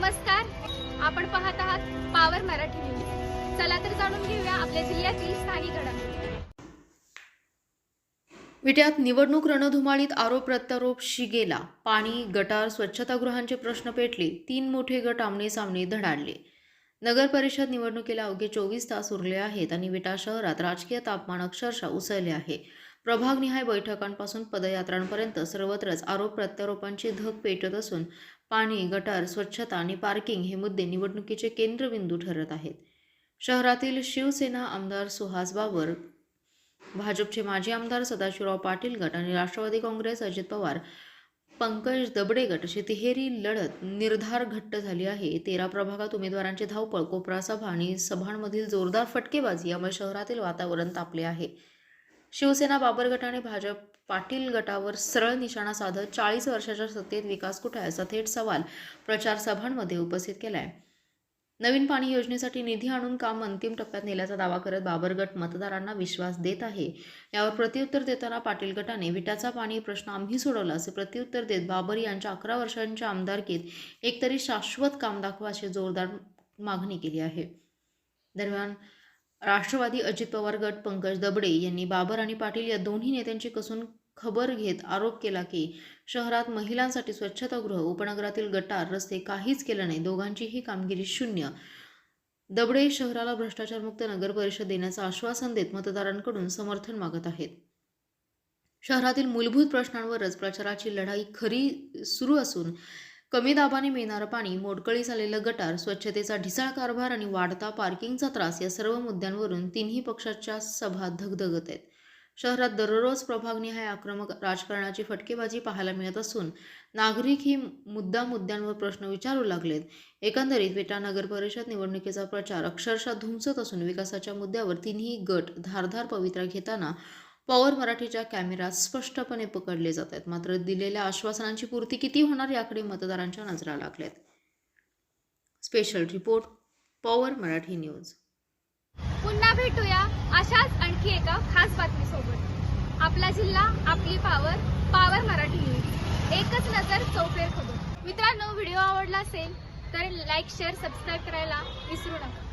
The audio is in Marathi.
नमस्कार. आपण पाहत आहात पावर मराठी न्यूज चला तर जाणून घेऊया आपल्या जिल्ह्यातील स्थानिक घडामोडी. विट्यात निवडणूक रणधुमाळीत आरोप प्रत्यारोप शिगेला. पाणी गटार स्वच्छतागृहांचे प्रश्न पेटले. तीन मोठे गट आमने सामने धडाडले. नगर परिषद निवडणुकीला अवघे चोवीस तास उरले आहेत आणि विटा शहरात राजकीय तापमान अक्षरशः उसळले आहे. प्रभागनिहाय बैठकांपासून पदयात्रांपर्यंत सर्वत्रच आरोप प्रत्यारोपांची धग पेटत असून पाणी गटार स्वच्छता आणि पार्किंग हे मुद्दे निवडणुकीचे केंद्रबिंदू ठरत आहेत. शहरातील शिवसेना आमदार सुहास बाबर भाजपचे माजी आमदार सदाशिवराव पाटील गट आणि राष्ट्रवादी काँग्रेस अजित पवार पंकज दबडे गट अशी तिहेरी लढत निर्धार घट्ट झाली आहे. तेरा प्रभागात उमेदवारांची धावपळ कोपरा सभा आणि सभांमधील जोरदार फटकेबाजी यामुळे शहरातील वातावरण तापले आहे. शिवसेना बाबर गटाने भाजप पाटील गटावर सरळ निशाणा साधत चाळीस वर्षाच्या सत्तेत विकास कुठे आहे? असा थेट सवाल प्रचार सभांमध्ये उपस्थित केला आहे नवीन पाणी योजनेसाठी निधी आणून काम अंतिम टप्प्यात नेल्याचा दावा करत बाबर गट मतदारांना विश्वास देत आहे. यावर प्रत्युत्तर देताना पाटील गटाने विटाचा पाणी प्रश्न आम्ही सोडवला असे प्रत्युत्तर देत बाबर यांच्या अकरा वर्षांच्या आमदारकीत एकतरी शाश्वत काम दाखवा अशी जोरदार मागणी केली आहे. दरम्यान राष्ट्रवादी अजित पवार गट पंकज दबडे यांनी बाबर आणि पाटील या दोन्ही नेत्यांची कसून खबर घेत आरोप केला की शहरात महिलांसाठी स्वच्छतागृह उपनगरातील गटार रस्ते काहीच केलं नाही. दोघांचीही कामगिरी शून्य. दबडे शहराला भ्रष्टाचारमुक्त नगर परिषद देण्याचं आश्वासन देत मतदारांकडून समर्थन मागत आहेत. शहरातील मूलभूत प्रश्नांवरच प्रचाराची लढाई खरी सुरू असून कमी दाबाने मिळणारं पाणी मोडकळी झालेलं गटार स्वच्छतेचा ढिसाळ कारभार आणि वाढता पार्किंगचा त्रास या सर्व मुद्द्यांवरून तिन्ही पक्षाच्या सभा धगधगत आहेत. शहरात दररोज प्रभागनिहाय आक्रमक राजकारणाची फटकेबाजी पाहायला मिळत असून नागरिक ही मुद्दा मुद्द्यांवर प्रश्न विचारू लागलेत. एकंदरीत विटा नगर परिषद निवडणुकीचा प्रचार अक्षरशः धुमसत असून विकासाच्या मुद्द्यावर तिन्ही गट धारधार पवित्रा घेताना पॉवर मराठीच्या कॅमेऱ्यात स्पष्टपणे पकडले जात आहेत. मात्र दिलेल्या आश्वासनांची पूर्ती किती होणार याकडे मतदारांच्या नजरा लागल्यात. Special report power Marathi news. पुन्हा भेटूया अशाच आणखी एका खास बातमीसोबत. आपला जिल्हा आपली पावर पावर मराठी न्यूज. एकच नजर चौफेर खबर. मित्रांनो व्हिडिओ आवडला असेल तर लाईक शेअर सबस्क्राईब करायला विसरू नका.